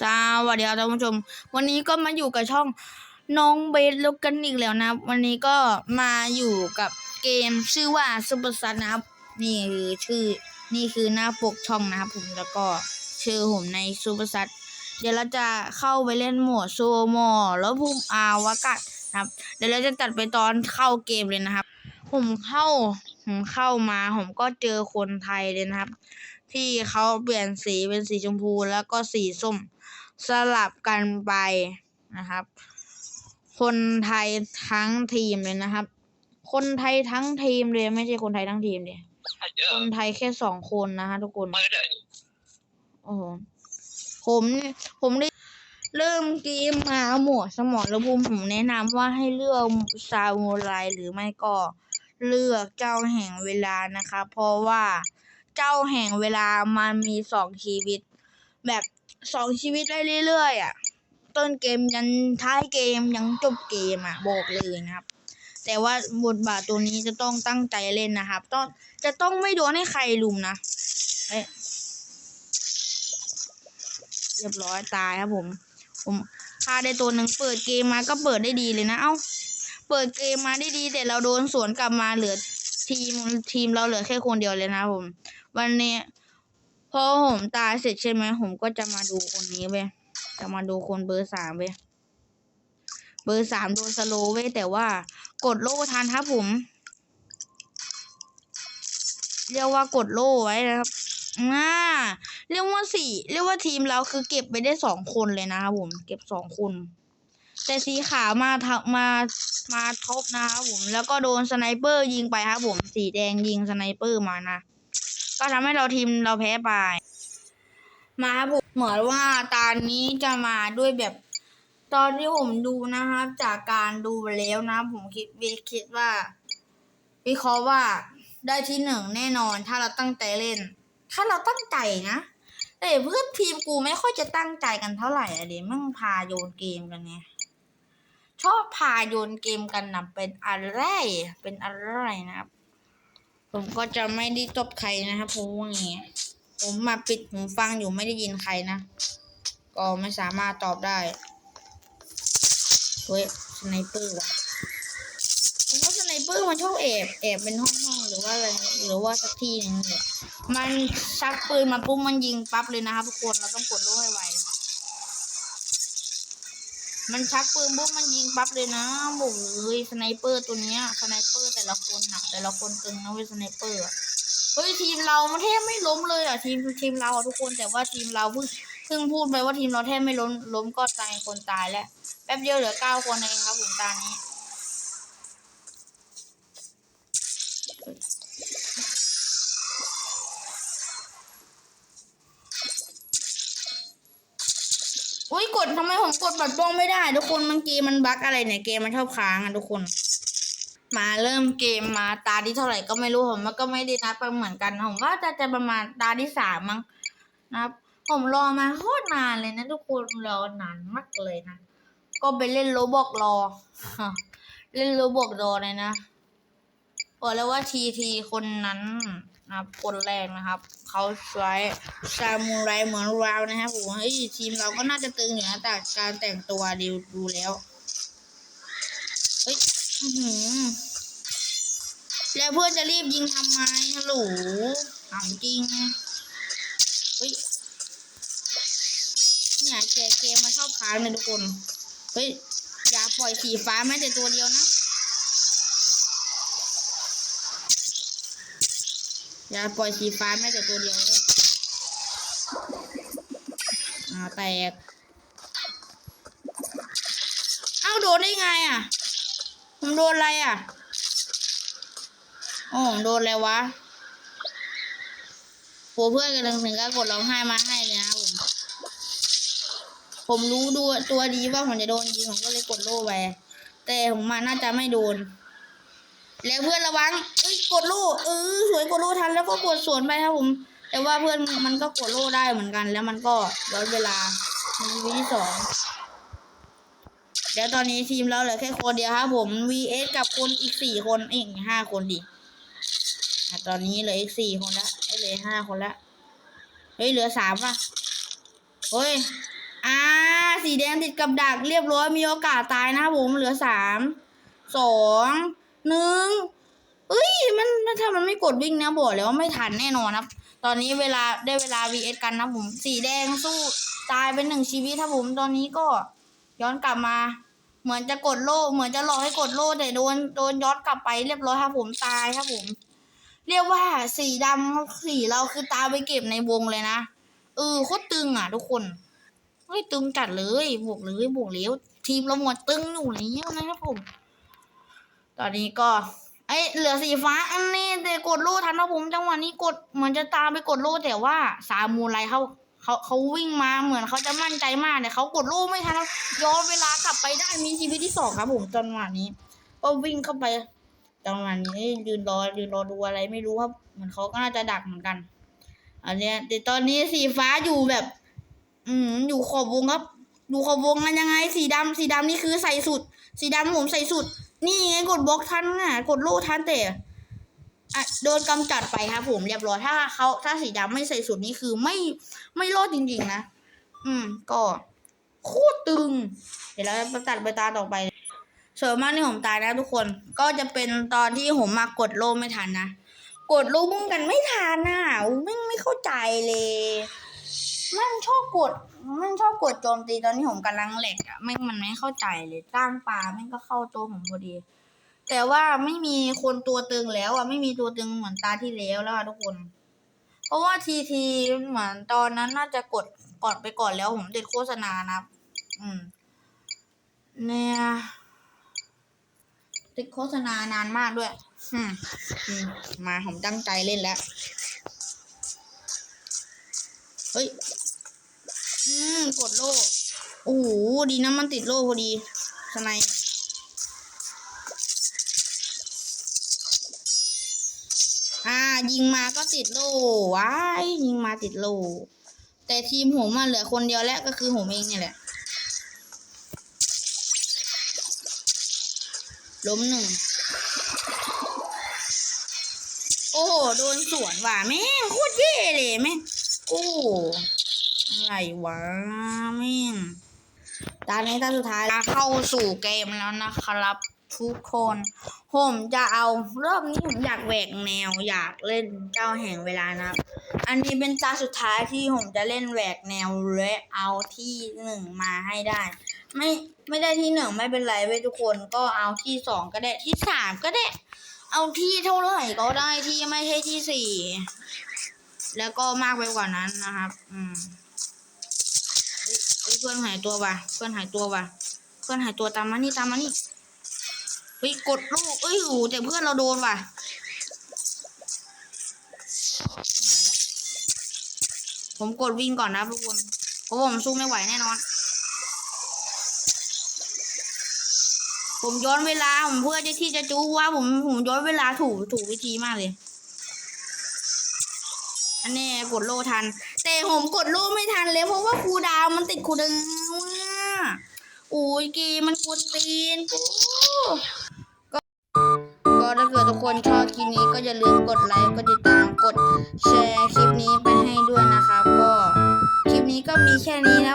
สวัสดีครับท่านผู้ชม วันนี้ก็มาอยู่กับช่องน้องเบสลูกกันอีกแล้วนะ วันนี้ก็มาอยู่กับเกมชื่อว่าซูเปอร์ซันนะครับนี่คือชื่อนี่คือหน้าปกช่องนะครับผมแล้วก็ชื่อผมในซูเปอร์ซันเดี๋ยวเราจะเข้าไปเล่นหมวดโซโมแล้วภูมิอาวากาศนะครับ เดี๋ยวเราจะตัดไปตอนเข้าเกมเลยนะครับ ผมเข้าผมเข้ามาผมก็เจอคนไทยเลยนะครับ ที่เขาเปลี่ยนสีเป็นสีชมพูแล้วก็สีส้ม สลับกันไปนะครับ คนไทยทั้งทีมเลยนะครับ คนไทยทั้งทีมเลยไม่ใช่คนไทยทั้งทีมเลยคนไทยแค่สองคนนะฮะทุกคนโอ้โหผมผมได้เริ่มเกมมาหมวดสมองระบุมผมแนะนำว่าให้เลือกซามูไรหรือไม่ก็เลือกเจ้าแห่งเวลานะคะ เพราะว่าเจ้าแห่งเวลามันมีสองชีวิต แบบ สองชีวิตได้เรื่อยๆอะ ต้นเกมยันท้ายเกมยังจบเกมอะบอกเลยนะครับ แต่ว่าบทบาทตัวนี้จะต้องตั้งใจเล่นนะครับ ต้องจะต้องไม่โดนให้ใครลุมนะเอ๊ะเรียบร้อยตายครับผม ผมฆ่าได้ตัวหนึ่งเปิดเกมมาก็เปิดได้ดีเลยนะ เอ้า เปิดเกมมาได้ดีแต่เราโดนสวนกลับมาเหลือทีมทีมเราเหลือแค่คนเดียวเลยนะผม วันนี้ พอผมตายเสร็จใช่ไหมผมก็จะมาดูคนนี้เว้ยจะมาดูคนเบอร์สามเว้ยเบอร์สามโดนสโลว์เว้ยแต่ว่ากดโล่ทันครับผม เรียกว่ากดโล่ไว้นะครับอ่าเรียกว่าสี่เรียกว่าทีมเราคือเก็บไปได้สองคนเลยนะครับผมเก็บสองคนแต่สีขาวมาทักมามาทบนะครับผม แล้วก็โดนสไนเปอร์ยิงไปครับผม สีแดงยิงสไนเปอร์มานะ ก็ทำให้เราทีมเราแพ้ไป มาครับผมเหมือนว่าตานี้จะมาด้วยแบบ ตอนที่ผมดูนะครับ จากการดูแล้วนะ ผมคิดวิคิดว่า วิเคราะห์ว่าได้ที่หนึ่งแน่นอน ถ้าเราตั้งใจเล่น ถ้าเราตั้งใจนะแต่เพื่อนทีมกูไม่ค่อยจะตั้งใจกันเท่าไหร่อะเดี๋ยวมั่งพาโยนเกมกันไงชอบพาโยนเกมกันนะเป็นอะไรเป็นอะไรนะครับ ผมก็จะไม่ได้ตบใครนะครับเพราะว่าอย่างเงี้ยผมมาปิดหูฟังอยู่ไม่ได้ยินใครนะ ก็ไม่สามารถตอบได้เฮ้ยสไนเปอร์ว่ะผมว่าสไนเปอร์มันชอบแอบแอบเป็นห้องๆหรือว่าอะไรหรือว่าสักที่หนึงเนี่ยมันชักปืนมาปุ๊บมันยิงปั๊บเลยนะครับทุกคนเราต้องกดลูกให้ไว มันชักปืนปุ๊บมันยิงปั๊บเลยนะบอกเลยสไนเปอร์ตัวเนี้ยสไนเปอร์แต่ละคนหนักแต่ละคนตึงนะเว้ยสไนเปอร์เฮ้ยทีมเรามันแทบไม่ล้มเลยอะทีมทีมเราอะทุกคนแต่ว่าทีมเราเพิ่งเพิ่งพูดไปว่าทีมเราแทบไม่ล้มล้มก็ตายคนตายแล้วแป๊บเดียวเหลือเก้าคนเองครับผมตานี้ ดทำไมผมกดบัตรป้องไม่ได้ ทุกคนมันเกมมันบั๊กอะไรเนี่ยเกมมันชอบค้างอะทุกคน มาเริ่มเกมมาตาที่เท่าไหร่ก็ไม่รู้ผมมันก็ไม่ได้นับไปเหมือนกันผมว่าจะจะประมาณตาที่สามมั้งนะครับ ผมรอมาโคตรนานเลยนะทุกคนรอนานมากเลยนะก็ไปเล่นโรบอกรอเล่นโรบอกรอเลยนะบอกแล้วว่าทีทีคนนั้น นะครับคนแรกนะครับเขาใช้ซามูไรเหมือนเรานะครับผมเอ้ยทีมเราก็น่าจะตึงอยู่นะแต่การแต่งตัวดูดูแล้วเฮ้ยหือแล้วเพื่อนจะรีบยิงทำไมฮัลโหลถามจริงเฮ้ยเนี่ยเกมเกมมาชอบค้างเลยทุกคนเฮ้ยอย่าปล่อยสีฟ้าแม้แต่ตัวเดียวนะ อย่าปล่อยสีฟ้าแม้แต่ตัวเดียวเลยอ่าแตก เอ้าโดนได้ไงอะผมโดนอะไรอะโอ้โดนอะไรวะโหเพื่อนกันถึงก็กดร้องไห้มาให้เลยนะผม ผมรู้ดูตัวดีว่าผมจะโดนยิงผมก็เลยกดโล่ไป แต่ผมมาน่าจะไม่โดน แล้วเพื่อนระวังเอ้ยกดโล่เออสวยกดโล่ทันแล้วก็กดสวนไปครับผม แต่ว่าเพื่อนมันก็กดโล่ได้เหมือนกัน แล้วมันก็ย้อนเวลามีวิที่สองเดี๋ยวตอนนี้ทีมเราเหลือแค่คนเดียวครับผม vs กับคนอีกสี่คนเองห้าคนดิตอนนี้เหลืออีกสี่คนละเอ้ยเหลือห้าคนละเฮ้ยเหลือสามป่ะเฮ้ยอ่าสีแดงติดกับดักเรียบร้อยมีโอกาสตายนะครับผมเหลือสามสอง หนึ่งเอ้ยมันถ้ามันไม่กดวิ่งนะบอกเลยว่าไม่ทันแน่นอนครับ ตอนนี้เวลาได้เวลา vs กันนะผมสีแดงสู้ตายเป็นหนึ่งชีวิตครับผมตอนนี้ก็ย้อนกลับมา เหมือนจะกดโล่เหมือนจะหลอกให้กดโล่แต่โดนโดนย้อนกลับไปเรียบร้อยครับผมตายครับผม เรียกว่าสีดำสีเราคือตาไปเก็บในวงเลยนะเออโคตรตึงอะ ทุกคนเฮ้ยตึงจัดเลยบวกเลยบวกเลี้ยวทีมเราหมดตึงอยู่แล้วนะครับผม ตอนนี้ก็เอ้ยเหลือสีฟ้าอันนี้แต่กดโล่ทันนะผมจังหวะนี้กดเหมือนจะตามไปกดโล่แต่ว่าสามูไรเขาเขาเขาวิ่งมาเหมือนเขาจะมั่นใจมากแต่เขากดโล่ไม่ทันย้อนเวลากลับไปได้มีชีวิตที่สองครับผมจังหวะนี้ก็วิ่งเข้าไปจังหวะนี้ยืนรอยืนรอดูอะไรไม่รู้ครับเหมือนเขาก็น่าจะดักเหมือนกัน อันเนี้ยแต่ตอนนี้สีฟ้าอยู่แบบ อืมอยู่ขอบวงครับอยู่ขอบวงมันยังไง สีดำสีดำนี่คือใส่สุด สีดำผมใส่สุด นี่ไงกดบล็อกทันน่ะ กดโล่ทันแต่อะโดนกำจัดไปครับผมเรียบร้อยถ้าเขาถ้าสีดำไม่ใส่สุดนี่คือไม่ไม่รอดจริงๆนะ อืม ก็โคตรตึง เดี๋ยวเราจะตัดไปตาต่อไปส่วนมากที่ผมตายนะทุกคนก็จะเป็นตอนที่ผมมากดโล่ไม่ทันนะ กดโล่บุ้งกันไม่ทันน่ะไม่ไม่เข้าใจเลย มันชอบกด มันชอบกดโจมตีตอนที่ผมกำลังเหล็กอะไม่มันไม่เข้าใจเลยจ้างปลาแม่งก็เข้าตัวผมพอดี แต่ว่าไม่มีคนตัวตึงแล้วอะไม่มีตัวตึงเหมือนตาที่แล้วแล้วอะทุกคน เพราะว่าทีทีเหมือนตอนนั้นน่าจะกดก่อนไปก่อนแล้วผมติดโฆษณานะอืม เนี่ยติดโฆษณานานมากด้วยอืมมาผมตั้งใจเล่นแล้ว เฮ้ย อืมกดโล่โอ้โหดีนะมันติดโล่พอดีทนายอ่า ยิงมาก็ติดโล่ว้ายยิงมาติดโล่แต่ทีมผมมาเหลือคนเดียวแล้วก็คือผมเองเนี่ยแหละล้มหนึ่ง โอ้โห โดนสวนว่ะแม่งโคตรเย่เลยแม่งโอ้ อะไรวะแม่งตอนนี้ตอนสุดท้ายเข้าสู่เกมแล้วนะครับ ทุกคน ผมจะเอารอบนี้ผมอยากแหวกแนวอยากเล่นเจ้าแห่งเวลานะครับอันนี้เป็นตาสุดท้ายที่ผมจะเล่นแหวกแนวและเอาที่หนึ่งมาให้ได้ ไม่ไม่ได้ที่หนึ่งไม่เป็นไรเว้ยทุกคนก็เอาที่สองก็ได้ที่สามก็ได้ เอาที่เท่าไหร่ก็ได้ที่ไม่ใช่ที่สี่แล้วก็มากไปกว่านั้นนะครับ อืม เพื่อนหายตัวว่ะ เพื่อนหายตัวว่ะ เพื่อนหายตัวตามมานี่ตามมานี่เฮ้ยกดลูกเอ้ยโอ้แต่เพื่อนเราโดนว่ะผมกดวิ่งก่อนนะทุกคนเพราะผมสู้ไม่ไหวแน่นอน ผมย้อนเวลาผมเพื่อที่จะจู้ว่าผมผมย้อนเวลาถูกถูกวิธีมากเลย อันนี้กดโลทัน แต่ผมกดโลไม่ทันเลยเพราะว่าครูดาวมันติดครูดาวอะโอ้ยเกมมันกวนตีนกูก็ถ้าเกิดทุกคนชอบคลิปนี้ก็อย่าลืมกดไลค์กดติดตามกดแชร์คลิปนี้ไปให้ด้วยนะครับก็คลิปนี้ก็มีแค่นี้นะ